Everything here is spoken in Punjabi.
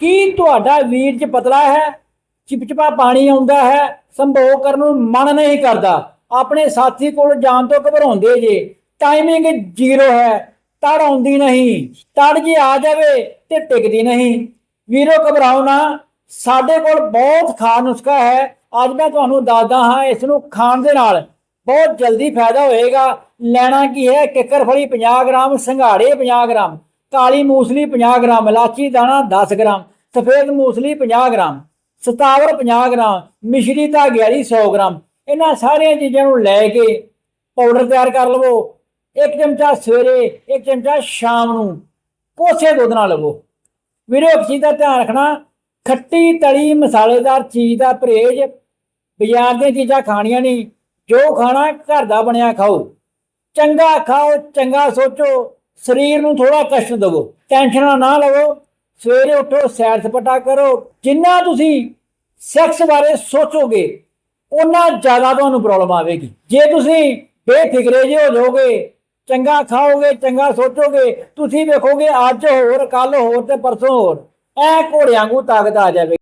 ਕੀ ਤੁਹਾਡਾ ਵੀਰ ਚ ਪਤਲਾ ਹੈ? ਚਿਪਚਿਪਾ ਪਾਣੀ ਆਉਂਦਾ ਹੈ, ਸੰਭੋਗ ਕਰਨ ਨੂੰ ਮਨ ਨਹੀਂ ਕਰਦਾ। ਆਪਣੇ ਸਾਥੀ ਕੋਲ ਜਾਣ ਤੋਂ ਘਬਰਾਉਂਦੇ ਜੇ ਟਾਈਮਿੰਗ ਜ਼ੀਰੋ ਹੈ, ਤੜ ਆਉਂਦੀ ਨਹੀਂ। ਤੜ ਜੇ ਆ ਜਾਵੇ ਤੇ ਟਿਕਦੀ ਨਹੀਂ। ਵੀਰੋ, ਘਬਰਾਓ ਨਾ। ਸਾਡੇ ਕੋਲ ਬਹੁਤ ਖਾਸ ਨੁਸਖਾ ਹੈ। ਅੱਜ ਮੈਂ ਤੁਹਾਨੂੰ ਦੱਸਦਾ ਹਾਂ, ਇਸ ਨੂੰ ਖਾਣ ਦੇ ਨਾਲ ਬਹੁਤ ਜਲਦੀ ਫਾਇਦਾ ਹੋਏਗਾ। ਲੈਣਾ ਕੀ ਹੈ? ਕਿੱਕਰ ਫਲੀ 50 ਗ੍ਰਾਮ, ਸੰਘਾੜੇ 50 ਗ੍ਰਾਮ। ਕਾਲੀ ਮੂਸਲੀ 50 ਗ੍ਰਾਮ, ਇਲਾਚੀ ਦਾਣਾ 10 ਗ੍ਰਾਮ, ਸਫੇਦ ਮੂਸਲੀ 50 ਗ੍ਰਾਮ, ਸਤਾਵਰ 50 ਗ੍ਰਾਮ, ਮਿਸ਼ਰੀ ਧਾਗੇ ਵਾਲੀ 100 ਗ੍ਰਾਮ। ਇਹਨਾਂ ਸਾਰੀਆਂ ਚੀਜ਼ਾਂ ਨੂੰ ਲੈ ਕੇ ਪਾਊਡਰ ਤਿਆਰ ਕਰ ਲਵੋ। ਇੱਕ ਚਮਚਾ ਸਵੇਰੇ, ਇੱਕ ਚਮਚਾ ਸ਼ਾਮ ਨੂੰ। ਕੋਸੇ ਦੁੱਧ ਨਾਲ ਲਵੋ। ਵੀਰੋ, ਇੱਕ ਚੀਜ਼ ਦਾ ਧਿਆਨ ਰੱਖਣਾ, ਖੱਟੀ ਤਲੀ ਮਸਾਲੇਦਾਰ ਚੀਜ਼ ਦਾ ਪਰਹੇਜ਼। ਬਾਜ਼ਾਰ ਦੀਆਂ ਚੀਜ਼ਾਂ ਖਾਣੀਆਂ ਨਹੀਂ। ਜੋ ਖਾਣਾ ਘਰ ਦਾ ਬਣਿਆ ਖਾਓ। ਚੰਗਾ ਖਾਓ, ਚੰਗਾ ਸੋਚੋ। ਸਰੀਰ ਨੂੰ ਥੋੜਾ ਕਸ਼ਟ ਦਿਵੋ ਟੈਨਸ਼ਨਾਂ ਨਾ ਲਵੋ, ਸਵੇਰੇ ਉੱਠੋ, ਸੈਰ ਸਪਾਟਾ ਕਰੋ, ਜਿੰਨਾ ਤੁਸੀਂ ਸੈਕਸ ਬਾਰੇ ਸੋਚੋਗੇ ਉਨਾ ਜ਼ਿਆਦਾ ਤੁਹਾਨੂੰ ਪ੍ਰੋਬਲਮ ਆਵੇਗੀ। ਜੇ ਤੁਸੀਂ ਬੇਫਿਕਰੇ ਜਿਹੇ ਹੋ ਜਾਓਗੇ, ਚੰਗਾ ਖਾਓਗੇ, ਚੰਗਾ ਸੋਚੋਗੇ, ਤੁਸੀਂ ਵੇਖੋਗੇ ਅੱਜ ਹੋਰ ਕੱਲ ਹੋਰ ਤੇ ਪਰਸੋਂ ਹੋਰ, ਐ ਘੋੜਿਆਂ ਨੂੰ ਤਾਕਤ ਆ ਜਾਵੇ